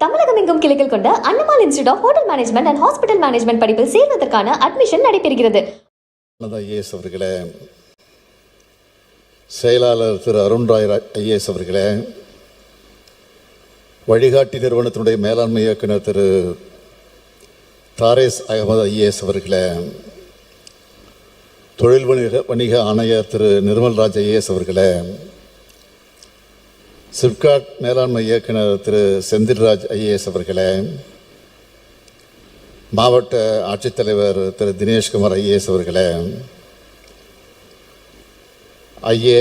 தமிழகம் எங்கும் கிளைகள் கொண்ட Annamalai institute of hotel management and hospital management படிப்பில் சேர்வதற்கான அட்மிஷன் நடைபெறுகிறது. ஐஏஎஸ் அவர்களே செயலாளர் திரு அருண் ராய் ஐஏஎஸ் அவர்களே வழிகாட்டி நிறுவனத்தினுடைய மேலாண்மை இயக்குனர் திரு தாரேஸ் அகமது ஐஏஎஸ் அவர்களே தொழில் வணிக வணிக ஆணையர் திரு நிர்மல்ராஜ் ஐஏஎஸ் அவர்களே சிப்காட் மேலாண்மை இயக்குனர் திரு செந்தில்ராஜ் ஐஏஎஸ் அவர்களே மாவட்ட ஆட்சித்தலைவர் திரு தினேஷ்குமார் ஐஏஎஸ் அவர்களே ஐஏ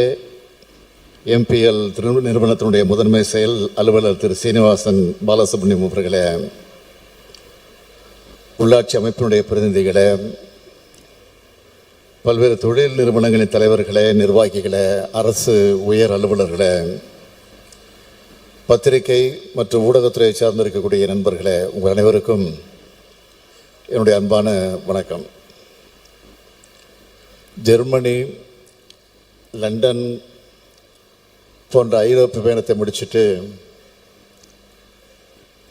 எம்பிஎல் திரு நிறுவனத்தினுடைய முதன்மை செயல் அலுவலர் திரு சீனிவாசன் பாலசுப்ரமணியம் அவர்களே உள்ளாட்சி அமைப்பினுடைய பிரதிநிதிகளே பல்வேறு தொழில் நிறுவனங்களின் தலைவர்களே நிர்வாகிகளே அரசு உயர் அலுவலர்களே பத்திரிகை மற்றும் ஊடகத்துறையை சார்ந்திருக்கக்கூடிய நண்பர்களே உங்கள் அனைவருக்கும் என்னுடைய அன்பான வணக்கம். ஜெர்மனி லண்டன் போன்ற ஐரோப்பிய பயணத்தை முடிச்சுட்டு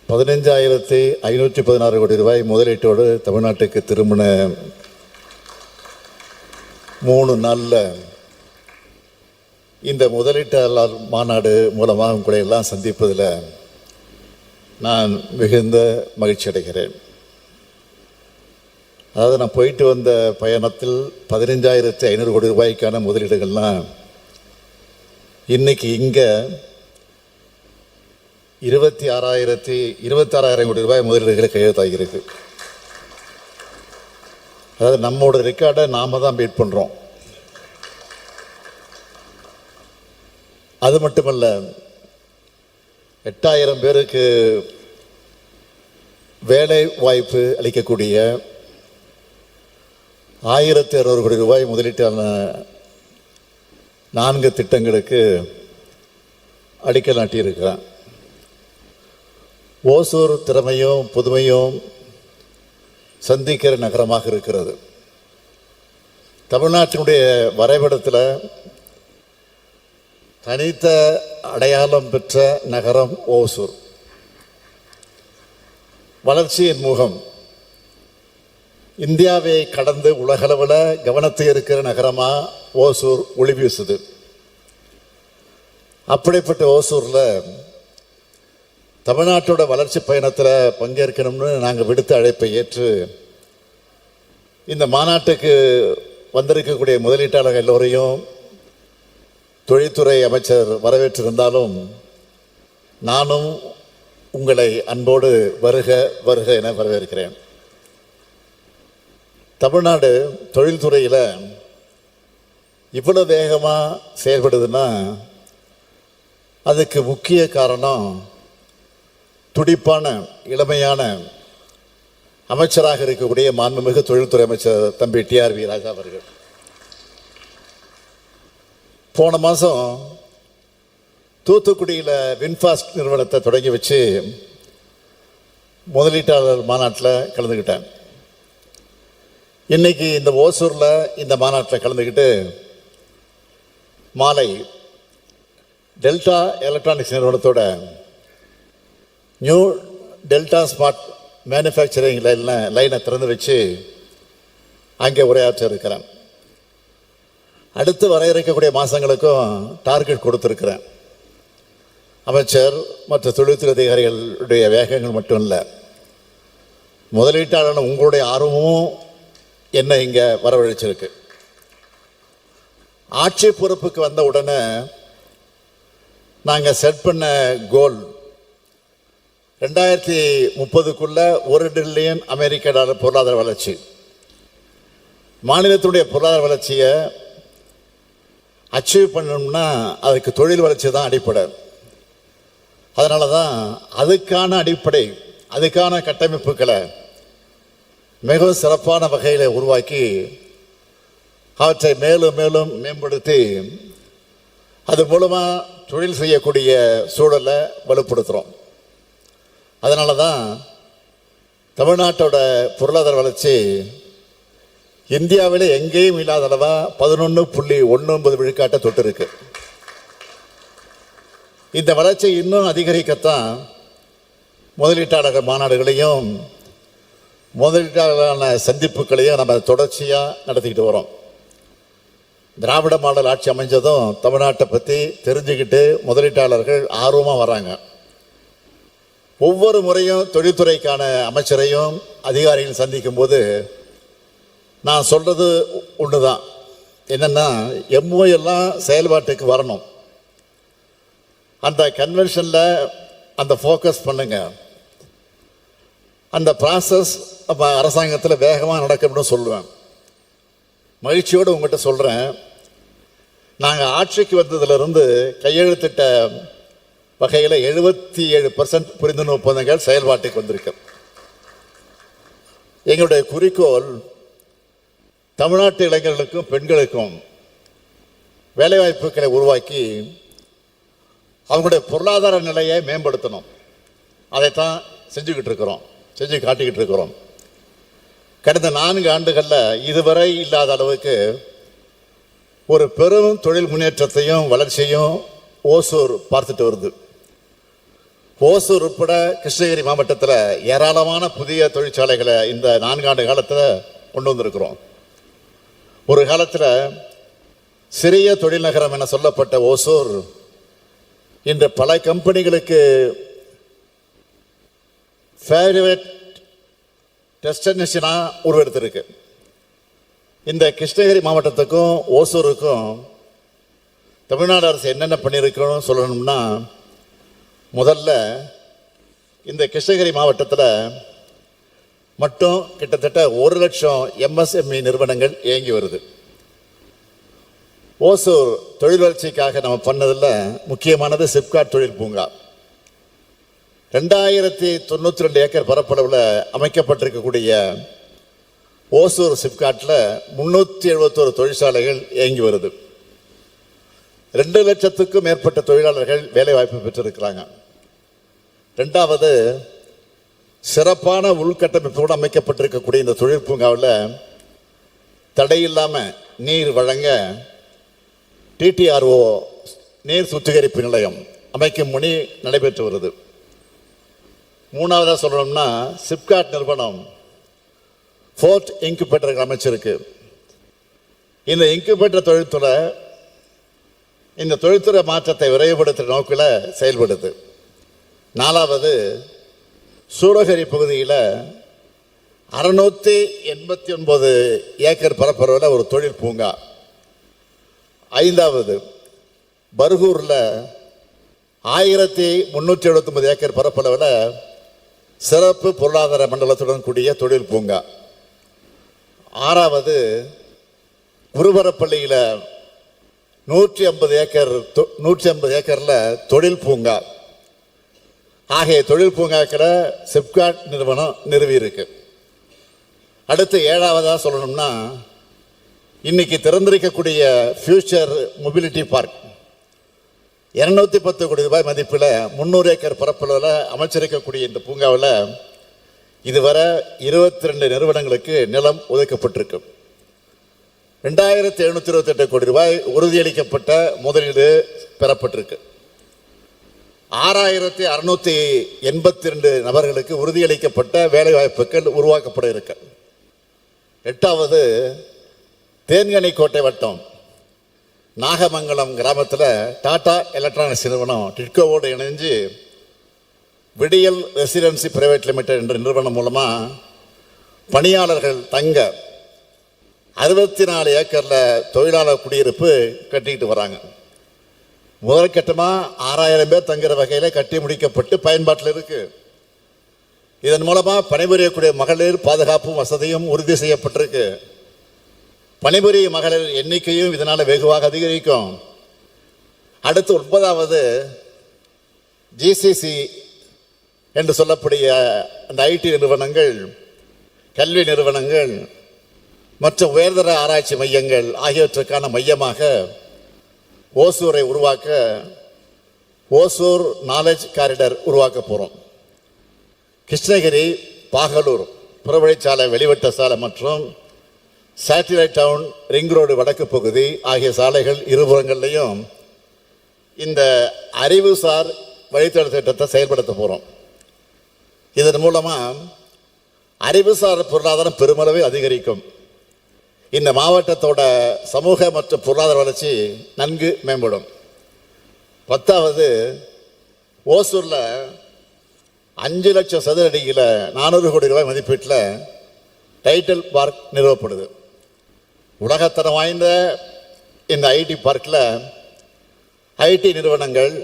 பதினைஞ்சாயிரத்தி ஐநூற்றி பதினாறு கோடி ரூபாய் முதலீட்டோடு தமிழ்நாட்டுக்கு திரும்பின மூணு நாளில் இந்த முதலீட்டாளர் மாநாடு மூலமாக உங்களை எல்லாம் சந்திப்பதில் நான் மிகுந்த மகிழ்ச்சி அடைகிறேன். அதாவது நான் போயிட்டு வந்த பயணத்தில் பதினஞ்சாயிரத்தி ஐநூறு கோடி ரூபாய்க்கான முதலீடுகள்லாம் இன்னைக்கு இங்கே இருபத்தி ஆறாயிரத்தி இருபத்தாறாயிரம் கோடி ரூபாய் முதலீடுகளை கையெழுத்தாகியிருக்கு அதாவது நம்மளோட ரெக்கார்டை நாம தான் பீட் பண்ணுறோம் அது மட்டுமல்ல எட்டாயிரம் பேருக்கு வேலை வாய்ப்பு அளிக்கக்கூடிய ஆயிரத்தி அறுநூறு கோடி ரூபாய் முதலீட்டான நான்கு திட்டங்களுக்கு அடிக்கல் நாட்டியிருக்கிறேன் ஓசூர் திறமையும் புதுமையும் சந்திக்கிற நகரமாக இருக்கிறது. தமிழ்நாட்டினுடைய வரைபடத்தில் தனித்த அடையாளம் பெற்ற நகரம் ஓசூர். வளர்ச்சியின் முகம். இந்தியாவை கடந்து உலகளவில் கவனத்தை இருக்கிற நகரமாக ஓசூர் ஒளி வீசுது. அப்படிப்பட்ட ஓசூரில் தமிழ்நாட்டோட வளர்ச்சி பயணத்தில் பங்கேற்கணும்னு நாங்கள் விடுத்த அழைப்பை ஏற்று இந்த மாநாட்டுக்கு வந்திருக்கக்கூடிய முதலீட்டாளர்கள் எல்லோரையும் தொழில்துறை அமைச்சர் வரவேற்றிருந்தாலும் நானும் உங்களை அன்போடு வருக வருக என வரவேற்கிறேன். தமிழ்நாடு தொழில்துறையில் இவ்வளோ வேகமாக செயல்படுதுன்னா அதுக்கு முக்கிய காரணம் துடிப்பான இளமையான அமைச்சராக இருக்கக்கூடிய மாண்புமிகு தொழில்துறை அமைச்சர் தம்பி டிஆர்வி ராஜா அவர்கள். போன மாதம் தூத்துக்குடியில் வின்ஃபாஸ்ட் நிறுவனத்தை தொடங்கி வச்சு முதலீட்டாளர் மாநாட்டில் கலந்துக்கிட்டேன் இன்னைக்கு இந்த ஓசூரில் இந்த மாநாட்டில் கலந்துக்கிட்டு மாலை டெல்டா எலக்ட்ரானிக்ஸ் நிறுவனத்தோட new Delta smart manufacturing line லைனை திறந்து வச்சு அங்கே உரையாற்ற இருக்கிறேன் அடுத்து வர இருக்கக்கூடிய மாதங்களுக்கும் டார்கெட் கொடுத்துருக்கிறேன். அமைச்சர் மற்ற தொழில்துறை அதிகாரிகளுடைய வேகங்கள் மட்டும் இல்லை. முதலீட்டாளர் உங்களுடைய ஆர்வமும் என்ன இங்கே வரவழைச்சிருக்கு. ஆட்சி பொறுப்புக்கு வந்த உடனே நாங்கள் செட் பண்ண கோல் ரெண்டாயிரத்தி முப்பதுக்குள்ள ஒரு டில்லியன் அமெரிக்க டாலர் பொருளாதார வளர்ச்சி. மாநிலத்தினுடைய பொருளாதார வளர்ச்சியை அச்சீவ் பண்ணணும்னா அதுக்கு தொழில் வளர்ச்சி தான் அடிப்படை. அதனால தான் அதுக்கான அடிப்படை அதுக்கான கட்டமைப்புகளை மிகவும் சிறப்பான வகையில் உருவாக்கி அவற்றை மேலும் மேலும் மேம்படுத்தி அது மூலமாக தொழில் செய்யக்கூடிய சூழலை வலுப்படுத்துகிறோம் அதனால தான் தமிழ்நாட்டோட பொருளாதார வளர்ச்சி இந்தியாவில் எங்கேயும் இல்லாத அளவா பதினொன்று புள்ளி ஒன்று ஒன்பது விழுக்காட்டை தொட்டு இருக்கு. இந்த வளர்ச்சி இன்னும் அதிகரிக்கத்தான் முதலீட்டாளர்கள் மாநாடுகளையும் முதலீட்டாளர்களான சந்திப்புகளையும் நம்ம தொடர்ச்சியாக நடத்திக்கிட்டு வரோம். திராவிட மாடல் ஆட்சி அமைஞ்சதும் தமிழ்நாட்டை பற்றி தெரிஞ்சுக்கிட்டு முதலீட்டாளர்கள் ஆர்வமாக வராங்க. ஒவ்வொரு முறையும் தொழில்துறைக்கான அமைச்சரையும் அதிகாரிகள் சந்திக்கும் போது நான் சொல்கிறது ஒன்று தான் என்னென்னா எம்ஓ எல்லாம் செயல்பாட்டுக்கு வரணும். அந்த கன்வென்ஷனில் அந்த ஃபோக்கஸ் பண்ணுங்கள் அந்த ப்ராசஸ் அப்போ அரசாங்கத்தில் வேகமாக நடக்கணும்னு சொல்லுவேன். மகிழ்ச்சியோடு உங்கள்கிட்ட சொல்கிறேன் நாங்கள் ஆட்சிக்கு வந்ததுலேருந்து கையெழுத்திட்ட வகையில் எழுபத்தி ஏழு பர்சன்ட் புரிந்துணர்வு ஒப்பந்தங்கள் செயல்பாட்டுக்கு வந்திருக்கு. எங்களுடைய குறிக்கோள் தமிழ்நாட்டு இளைஞர்களுக்கும் பெண்களுக்கும் வேலைவாய்ப்புகளை உருவாக்கி அவங்களுடைய பொருளாதார நிலையை மேம்படுத்தணும். அதைத்தான் செஞ்சுக்கிட்டு இருக்கிறோம். செஞ்சு காட்டிக்கிட்டு இருக்கிறோம். கடந்த நான்கு ஆண்டுகளில் இதுவரை இல்லாத அளவுக்கு ஒரு பெரும் தொழில் முன்னேற்றத்தையும் வளர்ச்சியையும் ஓசூர் பார்த்துட்டு வருது. ஓசூர் உட்பட கிருஷ்ணகிரி மாவட்டத்தில் ஏராளமான புதிய தொழிற்சாலைகளை இந்த நான்காண்டு காலத்தில் கொண்டு வந்திருக்கிறோம். ஒரு காலத்தில் சிறிய தொழில் நகரம் என சொல்லப்பட்ட ஓசூர் இன்று பல கம்பெனிகளுக்கு ஃபேவரட் டெஸ்டினேஷனாக உருவெடுத்திருக்கு. இந்த கிருஷ்ணகிரி மாவட்டத்துக்கும் ஓசூருக்கும் தமிழ்நாடு அரசு என்னென்ன பண்ணியிருக்கணும் சொல்லணும்னா முதல்ல இந்த கிருஷ்ணகிரி மாவட்டத்தில் மட்டும் கிட்டத்தட்ட ஒரு லட்சம் எம்எஸ்எம்இ நிறுவனங்கள் இயங்கி வருது. ஓசூர் தொழில் வளர்ச்சிக்காக நம்ம பண்ணதில் முக்கியமானது சிப்காட் தொழில் பூங்கா. ரெண்டாயிரத்தி தொண்ணூற்றி ரெண்டு ஏக்கர் பரப்பளவில் அமைக்கப்பட்டிருக்கக்கூடிய ஓசூர் சிப்காட்டில் முந்நூற்றி எழுபத்தோரு தொழிற்சாலைகள் இயங்கி வருது. ரெண்டு லட்சத்துக்கும் மேற்பட்ட தொழிலாளர்கள் வேலைவாய்ப்பு பெற்றிருக்கிறாங்க. ரெண்டாவது சிறப்பான உள்கட்டமைப்போடு அமைக்கப்பட்டிருக்கக்கூடிய இந்த தொழில் பூங்காவில் தடையில்லாமல் நீர் வழங்க டிடிஆர்ஓ நீர் சுத்திகரிப்பு நிலையம் அமைக்கும் பணி நடைபெற்று வருது. மூணாவதாக சொல்லணும்னா சிப்காட் நிறுவனம் ஃபோர்ட் இன்குபேட்டர் அமைச்சிருக்கு இந்த இன்குபேட்டர் தொழில்துறை இந்த தொழில்துறை மாற்றத்தை விரைவுபடுத்துகிற நோக்கில் செயல்படுது. நாலாவது சூடகரி பகுதியில் அறுநூத்தி எண்பத்தி ஒன்பது ஏக்கர் பரப்பளவில் ஒரு தொழில் பூங்கா. ஐந்தாவது பர்கூரில் ஆயிரத்தி முந்நூற்றி எழுபத்தொம்பது ஏக்கர் பரப்பளவில் சிறப்பு பொருளாதார மண்டலத்துடன் கூடிய தொழில் பூங்கா. ஆறாவது குருபரப்பள்ளியில் நூற்றி ஐம்பது ஏக்கர் தொ- நூற்றி ஐம்பது ஏக்கரில் தொழில் பூங்கா. ஆகிய தொழில் பூங்காக்களை சிப்காட் நிறுவனம் நிறுவியிருக்கு. அடுத்து ஏழாவதாக சொல்லணும்னா இன்னைக்கு திறந்திருக்கக்கூடிய ஃபியூச்சர் மொபிலிட்டி பார்க். இரநூத்தி பத்து கோடி ரூபாய் மதிப்பில் முந்நூறு ஏக்கர் பரப்பளவில் அமைச்சிருக்கக்கூடிய இந்த பூங்காவில் இதுவரை இருபத்தி ரெண்டு நிறுவனங்களுக்கு நிலம் ஒதுக்கப்பட்டிருக்கு. ரெண்டாயிரத்தி எழுநூற்றி இருபத்தெட்டு கோடி ரூபாய் உறுதியளிக்கப்பட்ட முதலீடு பெறப்பட்டிருக்கு. ஆறாயிரத்தி அறுநூத்தி எண்பத்தி ரெண்டு நபர்களுக்கு உறுதியளிக்கப்பட்ட வேலைவாய்ப்புகள் உருவாக்கப்பட இருக்கு எட்டாவது தேன்கனி கோட்டை வட்டம் நாகமங்கலம் கிராமத்தில் டாடா எலக்ட்ரானிக்ஸ் நிறுவனம் டிட்கோவோடு இணைஞ்சு விடியல் ரெசிடென்சி பிரைவேட் லிமிடெட் என்ற நிறுவனம் மூலமாக பணியாளர்கள் தங்க அறுபத்தி நாலு ஏக்கரில் தொழிலாளர் குடியிருப்பு கட்டிக்கிட்டு வராங்க. முதற்கட்டமாக ஆறாயிரம் பேர் தங்குற வகையில் கட்டி முடிக்கப்பட்டு பயன்பாட்டில் இருக்கு. இதன் மூலமாக பணிபுரியக்கூடிய மகளிர் பாதுகாப்பும் வசதியும் உறுதி செய்யப்பட்டிருக்கு. பணிபுரியும் மகளிர் எண்ணிக்கையும் இதனால் வெகுவாக அதிகரிக்கும். அடுத்து ஒன்பதாவது ஜிசிசி என்று சொல்லக்கூடிய அந்த ஐடி நிறுவனங்கள் கல்வி நிறுவனங்கள் மற்ற உயர்தர ஆராய்ச்சி மையங்கள் ஆகியவற்றுக்கான மையமாக ஓசூரை உருவாக்க ஓசூர் நாலேஜ் காரிடர் உருவாக்க போகிறோம் கிருஷ்ணகிரி பாகலூர் புறவழிச்சாலை வெளிவட்ட சாலை மற்றும் சேட்டிலைட் டவுன் ரிங் ரோடு வடக்கு பகுதி ஆகிய சாலைகள் இருபுறங்கள்லையும் இந்த அறிவுசார் வழித்தட திட்டத்தை செயல்படுத்த போகிறோம் இதன் மூலமாக அறிவுசார் பொருளாதாரம் பெருமளவு அதிகரிக்கும். இந்த மாவட்டத்தோட சமூக மற்றும் பொருளாதார வளர்ச்சி நன்கு மேம்படும். பத்தாவது ஓசூரில் அஞ்சு லட்சம் சதுர அடியில் நானூறு கோடி ரூபாய் மதிப்பீட்டில் டைட்டில் பார்க் நிறுவப்படுது. உலகத்தரம் வாய்ந்த இந்த ஐடி பார்க்கில் ஐடி நிறுவனங்கள்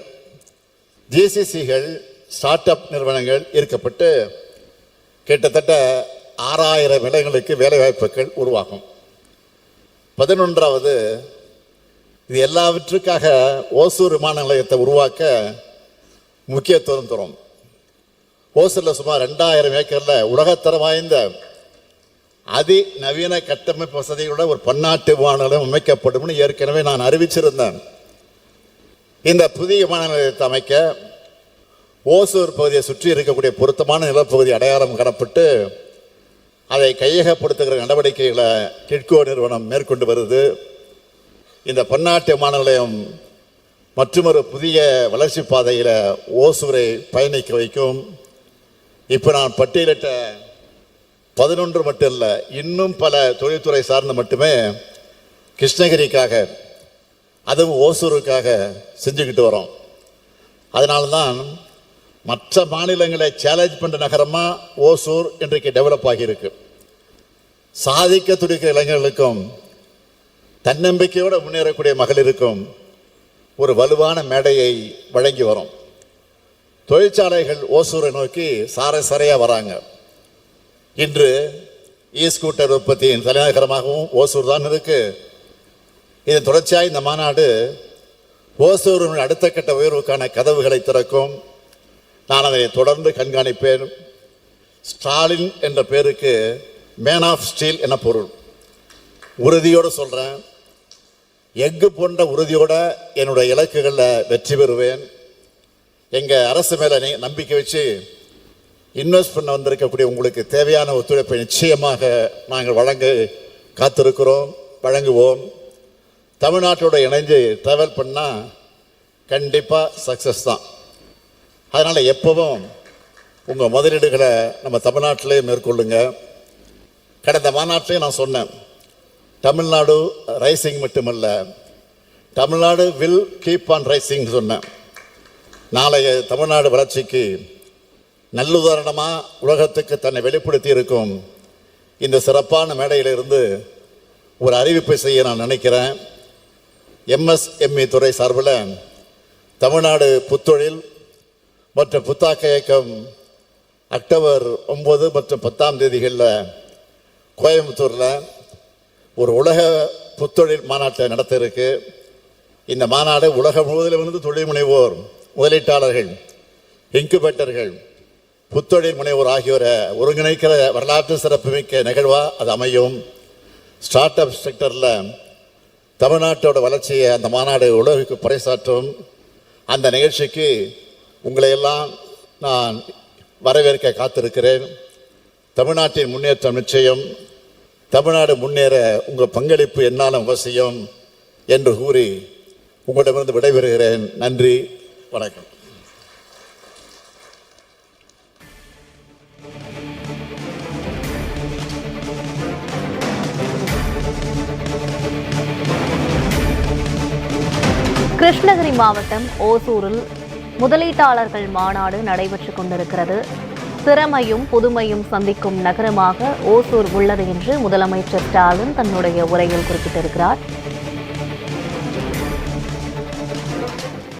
ஜிசிசிகள் ஸ்டார்ட் அப் நிறுவனங்கள் ஈர்க்கப்பட்டு கிட்டத்தட்ட ஆறாயிரம் இடங்களுக்கு வேலைவாய்ப்புகள் உருவாகும். பதினொன்றாவது இது எல்லாவற்றுக்காக ஓசூர் விமான நிலையத்தை உருவாக்க முக்கியத்துவம் தரும். ஓசூரில் சுமார் ரெண்டாயிரம் ஏக்கரில் உலகத்தரம் வாய்ந்த அதி நவீன கட்டமைப்பு வசதிகளோட ஒரு பன்னாட்டு விமான நிலையம் அமைக்கப்படும்னு ஏற்கனவே நான் அறிவிச்சிருந்தேன். இந்த புதிய விமான நிலையத்தை அமைக்க ஓசூர் பகுதியை சுற்றி இருக்கக்கூடிய பொருத்தமான நிலப்பகுதி அடையாளம் காணப்பட்டு அதை கையகப்படுத்துகிற நடவடிக்கைகளை கிட்கோ நிறுவனம் மேற்கொண்டு வருது. இந்த பன்னாட்டு விமான நிலையம் மற்றொரு புதிய வளர்ச்சி பாதையில் ஓசூரை பயணிக்க வைக்கும். இப்போ நான் பட்டியலிட்ட பதினொன்று மட்டும் இல்லை இன்னும் பல தொழில்துறை சார்ந்து மட்டுமே கிருஷ்ணகிரிக்காக அதுவும் ஓசூருக்காக செஞ்சுக்கிட்டு வரோம். அதனால தான் மற்ற மாநிலங்களை சேலஞ்ச் பண்ணுற நகரமாக ஓசூர் இன்றைக்கு டெவலப் ஆகியிருக்கு. சாதிக்க துடிக்கிற இளைஞர்களுக்கும் தன்னம்பிக்கையோடு முன்னேறக்கூடிய மகளிருக்கும் ஒரு வலுவான மேடையை வழங்கி வரும். தொழிற்சாலைகள் ஓசூரை நோக்கி சார சாரையாக வராங்க. இன்று இ ஸ்கூட்டர் உற்பத்தியின் தலைநகரமாகவும் ஓசூர் தான் இருக்கு. இதன் தொடர்ச்சியாக இந்த மாநாடு ஓசூரின் அடுத்த கட்ட உயர்வுக்கான கதவுகளை திறக்கும். நான் அதை தொடர்ந்து கண்காணிப்பேன். ஸ்டாலின் என்ற பேருக்கு மேன் ஆஃப் ஸ்டீல் என பொருள்? உறுதியோடு சொல்கிறேன் எஃகு போன்ற உறுதியோடு என்னுடைய இலக்குகளில் வெற்றி பெறுவேன். எங்கள் அரசு மேலே நீ நம்பிக்கை வச்சு இன்வெஸ்ட் பண்ண வந்திருக்கக்கூடிய உங்களுக்கு தேவையான ஒத்துழைப்பை நிச்சயமாக நாங்கள் வழங்க காத்திருக்கிறோம் வழங்குவோம். தமிழ்நாட்டோட இணைஞ்சு ட்ராவல் பண்ணால் கண்டிப்பாக சக்ஸஸ் தான். அதனால் எப்பவும் உங்கள் முதலீடுகளை நம்ம தமிழ்நாட்டிலே மேற்கொள்ளுங்கள் கடந்த மாநாட்டிலே நான் சொன்னேன் தமிழ்நாடு ரைசிங் மட்டுமல்ல Tamil Nadu will keep on rising சொன்னேன். நாளைய தமிழ்நாடு வளர்ச்சிக்கு நல்லுதாரணமாக உலகத்துக்கு தன்னை வெளிப்படுத்தி இருக்கும் இந்த சிறப்பான மேடையிலிருந்து ஒரு அறிவிப்பை செய்ய நான் நினைக்கிறேன். எம்எஸ்எம்இ துறை சார்பில் தமிழ்நாடு புத்தொழில் மற்றும் புத்தாக்க இயக்கம் அக்டோபர் ஒம்பது மற்றும் பத்தாம் தேதிகளில் கோயம்புத்தூரில் ஒரு உலக புத்தொழில் மாநாட்டை நடத்த இருக்கு இந்த மாநாடு உலகம் முழுவதிலிருந்து தொழில் முனைவோர் முதலீட்டாளர்கள் இன்குபேட்டர்கள் புத்தொழில் முனைவோர் ஆகியோரை ஒருங்கிணைக்கிற வரலாற்று சிறப்புமிக்க நிகழ்வாக அது அமையும். ஸ்டார்ட் அப் செக்டரில் தமிழ்நாட்டோட வளர்ச்சியை அந்த மாநாடு உலகுக்கு பறைசாற்றும். அந்த நிகழ்ச்சிக்கு உங்களையெல்லாம் நான் வரவேற்க காத்திருக்கிறேன். தமிழ்நாட்டின் முன்னேற்றம் நிச்சயம். தமிழ்நாடு முன்னேற உங்கள் பங்களிப்பு என்னாலும் அவசியம் என்று கூறி உங்களிடமிருந்து விடைபெறுகிறேன். நன்றி வணக்கம். கிருஷ்ணகிரி மாவட்டம் ஓசூரில் முதலீட்டாளர்கள் மாநாடு நடைபெற்றுக் கொண்டிருக்கிறது. திறமையும் புதுமையும் சந்திக்கும் நகரமாக ஓசூர் உள்ளது என்று முதலமைச்சர் ஸ்டாலின் தன்னுடைய உரையில் குறிப்பிட்டிருக்கிறார்.